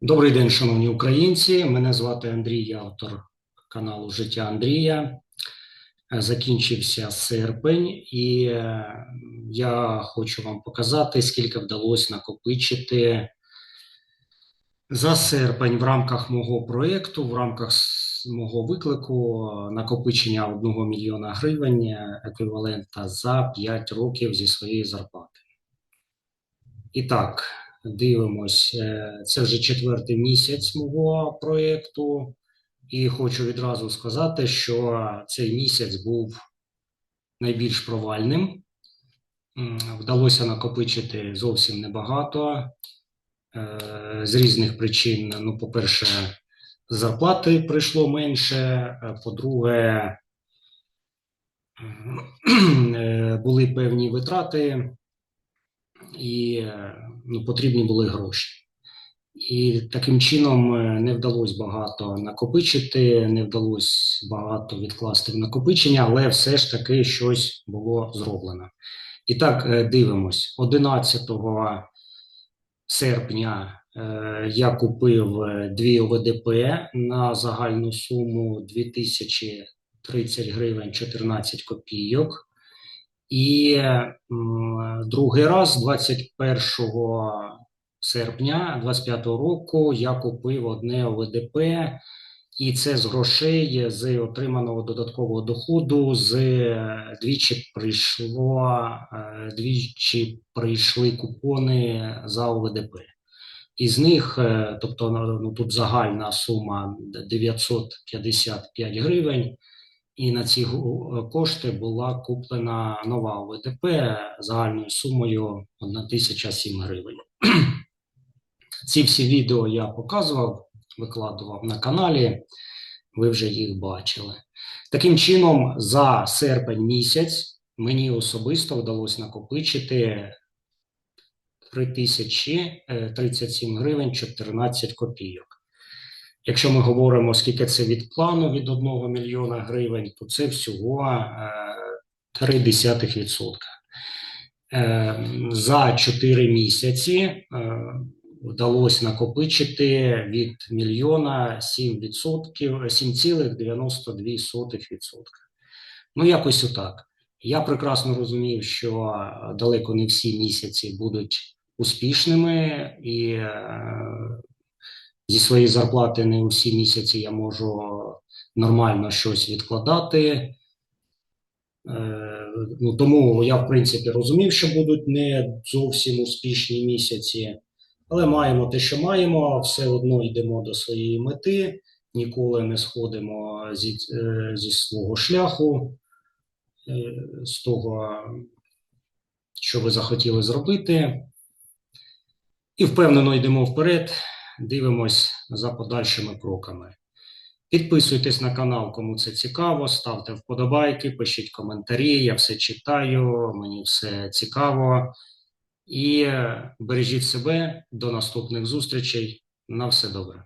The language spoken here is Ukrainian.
Добрий день, шановні українці. Мене звати Андрій, я автор каналу Життя Андрія. Е, Закінчився серпень, і е, я хочу вам показати, скільки вдалося накопичити за серпень в рамках мого проєкту, в рамках мого виклику накопичення 1 мільйона гривень еквівалента за 5 років зі своєї зарплати. І так, дивимось. е, Це вже четвертий місяць мого проєкту, і хочу відразу сказати, що цей місяць був найбільш провальним. Вдалося накопичити зовсім небагато е, з різних причин. Ну, по-перше, зарплати прийшло менше, е, по-друге, були певні витрати і потрібні були гроші. І таким чином е, не вдалося багато накопичити, не вдалося багато відкласти в накопичення, але все ж таки щось було зроблено. І так, е, дивимось. 11 серпня е, я купив дві ОВДП на загальну суму 2030 гривень 14 копійок. І другий раз, 21 серпня 25 року, я купив одне ОВДП, і це з грошей з отриманого додаткового доходу. З двічі прийшло е, двічі прийшли купони за ОВДП. Із них, е, тобто, ну тут загальна сума 955 гривень. І на ці гу- кошти була куплена нова ОВДП загальною сумою 1007 гривень. Ці всі відео я показував, викладував на каналі, ви вже їх бачили. Таким чином, за серпень місяць мені особисто вдалося накопичити 3037 гривень 14 копійок. Якщо ми говоримо, скільки це від плану від 1 мільйона гривень, то це всього е, 0,3%. Е, За 4 місяці е, вдалося накопичити від мільйона 7 відсотків, 7,92%. Ну, якось отак. Я прекрасно розумів, що далеко не всі місяці будуть успішними, і е, зі своєї зарплати не усі місяці я можу нормально щось відкладати. Е, Ну, тому я, в принципі, розумів, що будуть не зовсім успішні місяці, але маємо те, що маємо, все одно йдемо до своєї мети, ніколи не сходимо зі, е, зі свого шляху, е, з того, що ви захотіли зробити. І впевнено йдемо вперед, дивимось за подальшими кроками. Підписуйтесь на канал, кому це цікаво, ставте вподобайки, пишіть коментарі, я все читаю, мені все цікаво. І бережіть себе, до наступних зустрічей. На все добре.